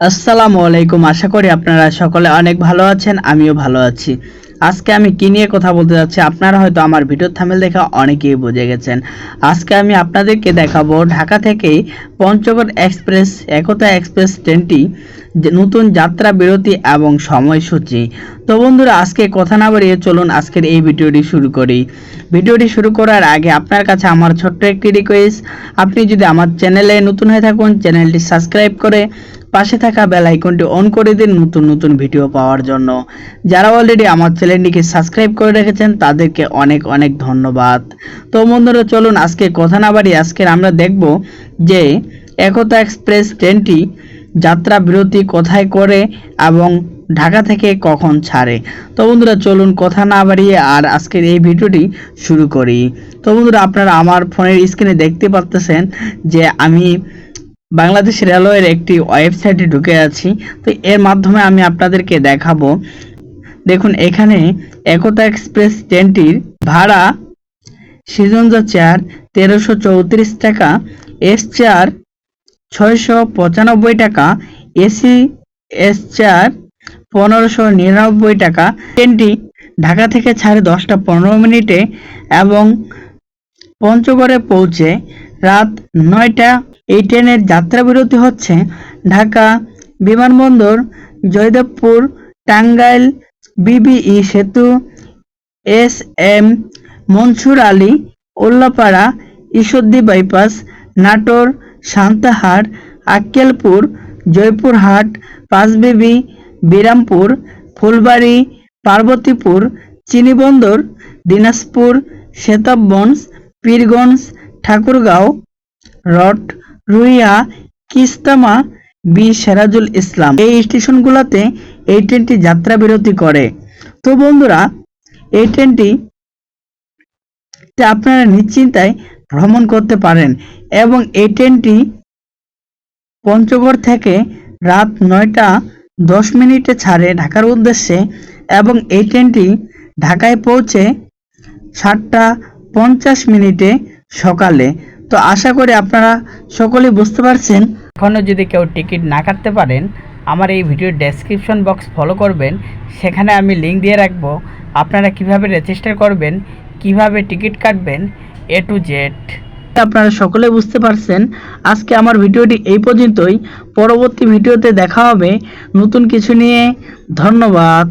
আসসালামু আলাইকুম। আশা করি আপনারা সকলে অনেক ভালো আছেন, আমিও ভালো আছি। আজকে আমি কি নিয়ে কথা বলতে যাচ্ছি, আপনারা হয়তো আমার ভিডিও থামেল দেখা অনেকেই বুঝে গেছেন। আজকে আমি আপনাদেরকে দেখাবো ঢাকা থেকে পঞ্চগড় এক্সপ্রেস, একতা এক্সপ্রেস ট্রেনটি নতুন যাত্রা বিরতি এবং সময়সূচি। তো বন্ধুরা, আজকে কথা না বাড়িয়ে চলুন আজকের এই ভিডিওটি শুরু করি। ভিডিওটি শুরু করার আগে আপনার কাছে আমার ছোট্ট একটি রিকোয়েস্ট আপনি যদি আমার চ্যানেলে নতুন হয়ে থাকুন, চ্যানেলটি সাবস্ক্রাইব করে পাশে থাকা বেল আইকনটি অন করে দিন নতুন নতুন ভিডিও পাওয়ার জন্য। যারা অলরেডি আমার চ্যানেলটিকে সাবস্ক্রাইব করে রেখেছেন, তাদেরকে অনেক অনেক ধন্যবাদ। তো বন্ধুরা, চলুন আজকে কথা না বাড়ি আজকে আমরা দেখব যে একতা এক্সপ্রেস ট্রেনটি যাত্রা বিরতি কোথায় করে এবং ঢাকা থেকে কখন ছাড়ে। তো বন্ধুরা, চলুন কথা না বাড়িয়ে আর আজকের এই ভিডিওটি শুরু করি। তো বন্ধুরা, আপনারা আমার ফোনের স্ক্রিনে দেখতে পাচ্তেছেন যে আমি বাংলাদেশ রেলওয়ের একটি ওয়েবসাইটে ঢুকে আছি। তো এর মাধ্যমে আমি আপনাদেরকে দেখাবো। দেখুন, এখানে একতা এক্সপ্রেস ট্রেনটির ভাড়া সিজনজা চেয়ার তেরোশো চৌত্রিশ টাকা, এস চেয়ার ছয়শো পঁচানব্বই টাকা, এসি এস চেয়ার পনেরোশো নিরানব্বই টাকা। ট্রেনটি ঢাকা থেকে ছাড়ে দশটা পনেরো মিনিটে এবং পঞ্চগড়ে পৌঁছে রাত নয়টা এই ট্রেনের যাত্রা বিরতি হচ্ছে ঢাকা বিমানবন্দর, জয়দেবপুর, টাঙ্গাইল, বিবিই সেতু S M Mansur Ali Ullapara Ishwardi bypass, Natore, Santahar, Akkelpur, Joypurhat, Panchbibi, Birampur, Phulbari, Parbatipur, Chinibandar, Dinajpur Setabganj Pirganj, Thakurgaon rod রুইয়া কিস্তামা বি সেরাজুল ইসলাম। এই স্টেশনগুলোতে এই ট্রেনটি যাত্রা বিরতি করে। তো বন্ধুরা, এই ট্রেনটি আপনারা নিশ্চিন্তায় ভ্রমণ করতে পারেন এবং এই ট্রেনটি পঞ্চগড় থেকে রাত নয়টা দশ মিনিটে ছাড়ে ঢাকার উদ্দেশ্যে এবং এই ট্রেনটি ঢাকায় পৌঁছে সাতটা পঞ্চাশ মিনিটে সকালে। তো আশা করি আপনারা সকলেই বুঝতে পারছেন। এখনও যদি কেউ টিকিট না কাটতে পারেন আমার এই ভিডিওর ডেসক্রিপশন বক্স ফলো করবেন। সেখানে আমি লিঙ্ক দিয়ে রাখব। আপনারা কীভাবে রেজিস্টার করবেন কীভাবে টিকিট কাটবেন এ টু জেড আপনারা সকলে বুঝতে পারছেন। আজকে আমার ভিডিওটি এই পর্যন্তই। পরবর্তী ভিডিওতে দেখা হবে। নতুন কিছু নিয়ে ধন্যবাদ।